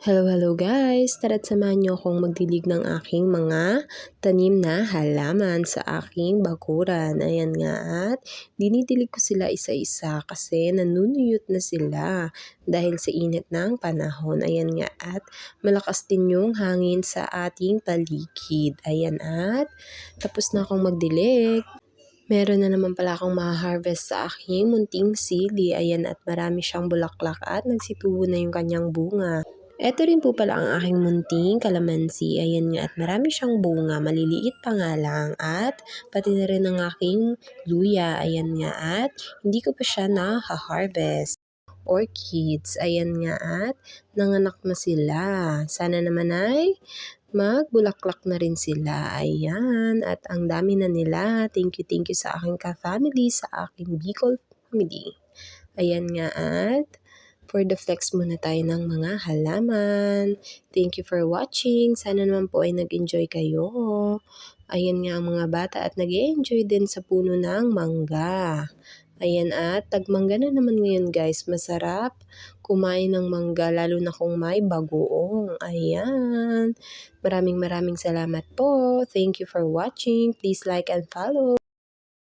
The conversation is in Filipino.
Hello, hello guys! Tara't samahan niyo akong magdilig ng aking mga tanim na halaman sa aking bakuran. Ayan nga at dinidilig ko sila isa-isa kasi nanunuyot na sila dahil sa init ng panahon. Ayan nga at malakas din yung hangin sa ating paligid. Ayan at tapos na akong magdilig. Meron na naman pala akong ma-harvest sa aking munting sili. Ayan at marami siyang bulaklak at nagsitubo na yung kanyang bunga. Ito rin po pala ang aking munting kalamansi. Ayan nga at marami siyang bunga. Maliliit pa nga lang at pati na rin ang aking luya. Ayan nga at hindi ko pa siya na-harvest. Orchids. Ayan nga at nanganak na sila. Sana naman ay magbulaklak na rin sila. Ayan. At ang dami na nila. Thank you, thank you sa aking ka-family, sa aking Bicol family. Ayan nga at for the flex muna tayo ng mga halaman. Thank you for watching. Sana naman po ay nag-enjoy kayo. Ayan nga ang mga bata at nag enjoy din sa puno ng mangga. Ayan at tagmangga na naman ngayon guys. Masarap kumain ng mangga lalo na kung may bagoong. Ayan. Maraming maraming salamat po. Thank you for watching. Please like and follow.